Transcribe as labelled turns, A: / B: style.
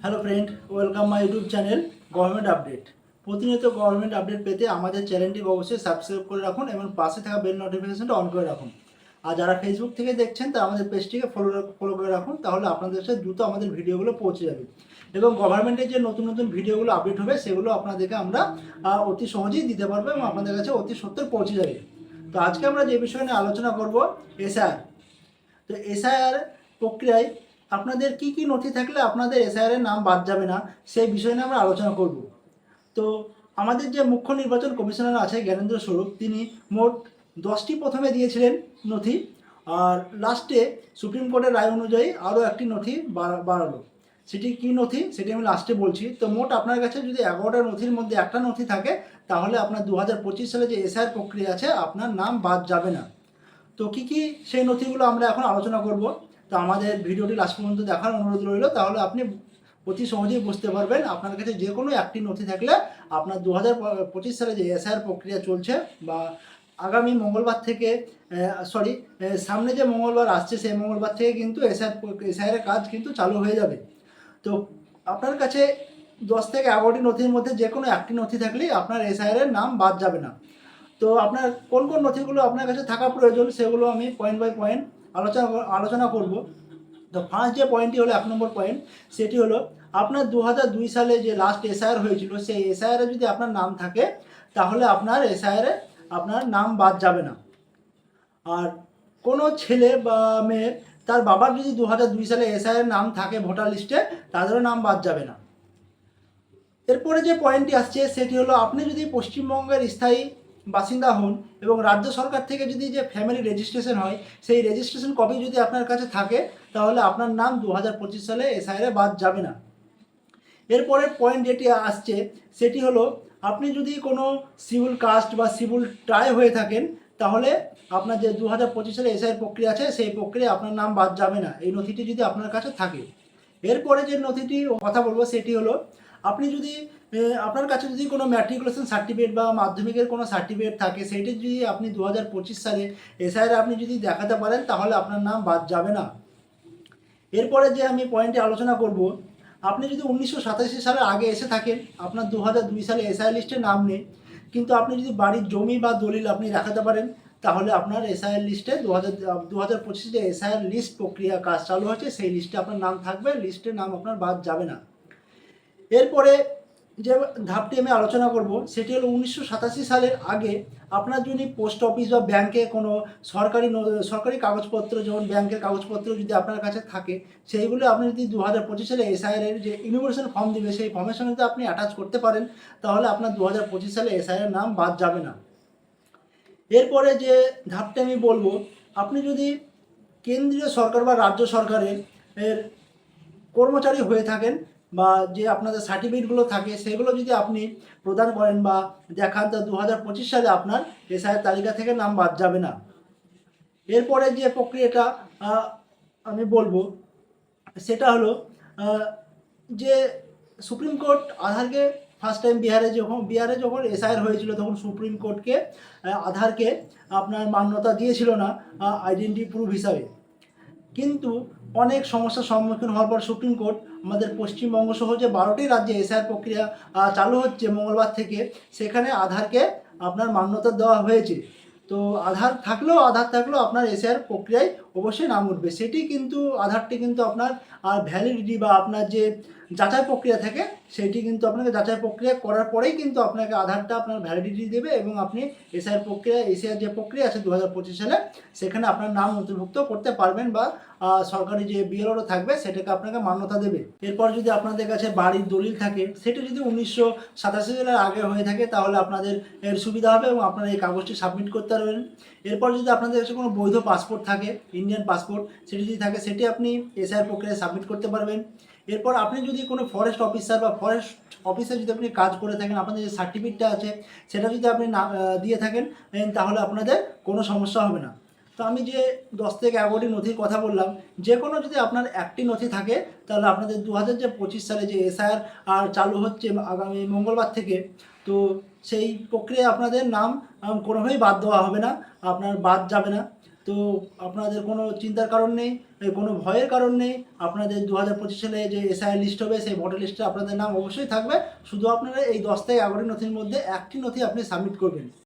A: Hello friend welcome my YouTube channel government update প্রতিনিয়ত government update পেতে আমাদের চ্যানেলটিকে অবশ্যই সাবস্ক্রাইব করে রাখুন এবং পাশে থাকা বেল নোটিফিকেশনটা অন করে রাখুন। আর যারা ফেসবুক থেকে দেখছেন তা আমাদের পেজটিকে ফলো ফলো করে রাখুন, তাহলে আপনাদের সাথে দ্রুত আমাদের ভিডিওগুলো পৌঁছে যাবে। এবং গভর্নমেন্টের যে নতুন নতুন ভিডিওগুলো আপডেট হবে, সেগুলো আপনাদেরকে আমরা অতি সহজেই দিতে পারব এবং আপনাদের কাছে অতি সত্তর পৌঁছে যাবে। তো আজকে আমরা যে বিষয় নিয়ে আলোচনা করব এসআর তো এসআইআর প্রক্রিয়ায় আপনাদের কি কি নথি থাকলে আপনাদের এসআইআর এর নাম বাদ যাবে না, সেই বিষয় নিয়ে আমরা আলোচনা করব। তো আমাদের যে মুখ্য নির্বাচন কমিশনার আছে জ্ঞানেন্দ্র স্বরূপ, তিনি মোট দশটি প্রথমে দিয়েছিলেন নথি, আর লাস্টে সুপ্রিম কোর্টের রায় অনুযায়ী আরও একটি নথি বাড়া- বাড়ালো। সেটি কি নথি? সেটি আমি লাস্টে বলছি। তো মোট আপনার কাছে যদি এগারোটা নথির মধ্যে একটা নথি থাকে, তাহলে আপনার দু হাজার পঁচিশ সালে যে এসআইআর প্রক্রিয়া আছে, আপনার নাম বাদ যাবে না। তো কি কি সেই নথিগুলো আমরা এখন আলোচনা করব? তো আমাদের ভিডিওটি লাস্ট পর্যন্ত দেখার অনুরোধ রইল। তাহলে আপনি অতি সহজেই বুঝতে পারবেন আপনার কাছে যে কোনো একটি নথি থাকলে আপনার দু হাজার পঁচিশ সালে যে এসআইআর প্রক্রিয়া চলছে বা আগামী মঙ্গলবার থেকে সরি সামনে যে মঙ্গলবার আসছে সেই মঙ্গলবার থেকে কিন্তু এসআইআর এসআইআর কাজ কিন্তু চালু হয়ে যাবে। তো আপনার কাছে দশ থেকে এগারোটি নথির মধ্যে যে কোনো একটি নথি থাকলেই আপনার এসআইআর এর নাম বাদ যাবে না। তো আপনার কোন কোন নথিগুলো আপনার কাছে থাকা প্রয়োজন সেগুলো আমি পয়েন্ট বাই পয়েন্ট আলোচনা আলোচনা করব। তো ফার্স্ট যে পয়েন্টটি হলো এক নম্বর পয়েন্ট সেটি হলো আপনার দু দুই সালে যে লাস্ট এসআইআর হয়েছিল, সেই এসআইআর যদি আপনার নাম থাকে, তাহলে আপনার এসআইআর আপনার নাম বাদ যাবে না। আর কোনো ছেলে বা মেয়ের তার বাবার যদি দু দুই সালে এসআইআর নাম থাকে ভোটার লিস্টে তাদেরও নাম বাদ যাবে না। এরপরে যে পয়েন্টটি আসছে, সেটি হলো আপনি যদি পশ্চিমবঙ্গের স্থায়ী বাসিন্দা হন এবং রাজ্য সরকার থেকে যদি যে ফ্যামিলি রেজিস্ট্রেশন হয়, সেই রেজিস্ট্রেশন কপি যদি আপনার কাছে থাকে, তাহলে আপনার নাম দু হাজার পঁচিশ সালে এসআইআরে বাদ যাবে না। এরপরের পয়েন্ট যেটি আসছে, সেটি হলো আপনি যদি কোনো সিভিল কাস্ট বা সিভিল ট্রাই হয়ে থাকেন, তাহলে আপনার যে দু হাজার পঁচিশ সালে এসআইয়ের প্রক্রিয়া আছে, সেই প্রক্রিয়া আপনার নাম বাদ যাবে না। এই নথিটি যদি আপনার কাছে থাকে। এরপরে যে নথিটি কথা বলব, সেটি হলো আপনি যদি আপনার কাছে যদি কোনো ম্যাট্রিকুলেশন সার্টিফিকেট বা মাধ্যমিকের কোনো সার্টিফিকেট থাকে, সেইটি যদি আপনি দু হাজার পঁচিশ সালে এসআইআর আপনি যদি দেখাতে পারেন, তাহলে আপনার নাম বাদ যাবে না। এরপরে যে আমি পয়েন্টে আলোচনা করব, আপনি যদি উনিশশো সাতাশি সালের আগে এসে থাকেন, আপনার দু হাজার দুই সালে এসআই লিস্টে নাম নেই, কিন্তু আপনি যদি বাড়ির জমি বা দলিল আপনি দেখাতে পারেন, তাহলে আপনার এসআইআর লিস্টে দু হাজার দু হাজার পঁচিশে যে এসআইআর লিস্ট প্রক্রিয়া কাজ চালু হয়েছে, সেই লিস্টে আপনার নাম থাকবে লিস্টে নাম আপনার বাদ যাবে না। এরপরে যে ধাপটি আমি আলোচনা করব, সেটি হলো উনিশশো সাতাশি সালের আগে আপনার যদি পোস্ট অফিস বা ব্যাংকে কোনো সরকারি সরকারি কাগজপত্র, যেমন ব্যাংকের কাগজপত্র যদি আপনার কাছে থাকে, সেইগুলো আপনি যদি দু হাজার পঁচিশ সালে এসআইআর যে ইউনিভার্সাল ফর্ম দিবে, সেই ফর্মের সঙ্গে যদি আপনি অ্যাটাচ করতে পারেন, তাহলে আপনার দু হাজার পঁচিশ সালে এসআইআর নাম বাদ যাবে না। এরপরে যে ধাপটা আমি বলব, আপনি যদি কেন্দ্রীয় সরকার বা রাজ্য সরকারের কর্মচারী হয়ে থাকেন বা যে আপনাদের সার্টিফিকেটগুলো থাকে, সেগুলো যদি আপনি প্রদান করেন বা দেখান, তা দু হাজার পঁচিশ সালে আপনার এসআইয়ের তালিকা থেকে নাম বাদ যাবে না। এরপরে যে প্রক্রিয়াটা আমি বলব, সেটা হলো যে সুপ্রিম কোর্ট আধারকে ফার্স্ট টাইম বিহারে যখন বিহারে যখন এসআইআর হয়েছিল, তখন সুপ্রিম কোর্টকে আধারকে আপনার মান্যতা দিয়েছিল না আইডেন্টি প্রুফ হিসাবে। কিন্তু অনেক সমস্যার সম্মুখীন হওয়ার পর সুপ্রিম কোর্ট আমাদের পশ্চিমবঙ্গ সহ যে বারোটি রাজ্যে এসআইআর প্রক্রিয়া চালু হচ্ছে মঙ্গলবার থেকে, সেখানে আধারকে আপনার মান্যতা দেওয়া হয়েছে। তো আধার থাকলেও আধার থাকলেও আপনার এসআইআর প্রক্রিয়ায় অবশ্যই নাম উঠবে। সেটি কিন্তু, আধারটি কিন্তু আপনার আর ভ্যালিডিটি বা আপনার যে যাচাই প্রক্রিয়া থাকে সেটি কিন্তু আপনাকে যাচাই প্রক্রিয়া করার পরেই কিন্তু আপনাকে আধারটা আপনার ভ্যালিডিটি দেবে এবং আপনি এসআইআর প্রক্রিয়া এসআইআর যে প্রক্রিয়া আছে দু হাজার পঁচিশ সালে, সেখানে আপনার নাম অন্তর্ভুক্ত করতে পারবেন বা সরকারি যে বিএলও থাকবে, সেটাকে আপনাকে মান্যতা দেবে। এরপর যদি আপনাদের কাছে বাড়ির দলিল থাকে, সেটা যদি উনিশশো সাতাশি সালের আগে হয়ে থাকে, তাহলে আপনাদের এর সুবিধা হবে এবং আপনারা এই কাগজটি সাবমিট করতে পারবেন। এরপর যদি আপনাদের কাছে কোনো বৈধ পাসপোর্ট থাকে ইন্ডিয়ান পাসপোর্ট সেটি যদি থাকে, সেটি আপনি এসআইআর প্রক্রিয়ায় সাবমিট করতে পারবেন। এরপর আপনি যদি কোনো ফরেস্ট অফিসার বা ফরেস্ট অফিসে যদি আপনি কাজ করে থাকেন, আপনাদের যে সার্টিফিকেটটা আছে, সেটা যদি আপনি না দিয়ে থাকেন তাহলে আপনাদের কোনো সমস্যা হবে না। তো আমি যে দশ থেকে এগারোটি নথির কথা বললাম যে কোনো যদি আপনার একটি নথি থাকে, তাহলে আপনাদের দু হাজার যে পঁচিশ সালে যে এসআইআর আর চালু হচ্ছে আগামী মঙ্গলবার থেকে, তো সেই প্রক্রিয়ায় আপনাদের নাম কোনোভাবেই বাদ দেওয়া হবে না, আপনার বাদ যাবে না। তো আপনাদের কোনো চিন্তার কারণ নেই কোনো ভয়ের কারণ নেই, আপনাদের দু হাজার পঁচিশ সালে যে এসআই লিস্ট হবে, সেই ভোটার লিস্টে আপনাদের নাম অবশ্যই থাকবে। শুধু আপনারা এই দশটায় থেকে এগারোটি নথির মধ্যে একটি নথি আপনি সাবমিট করবেন।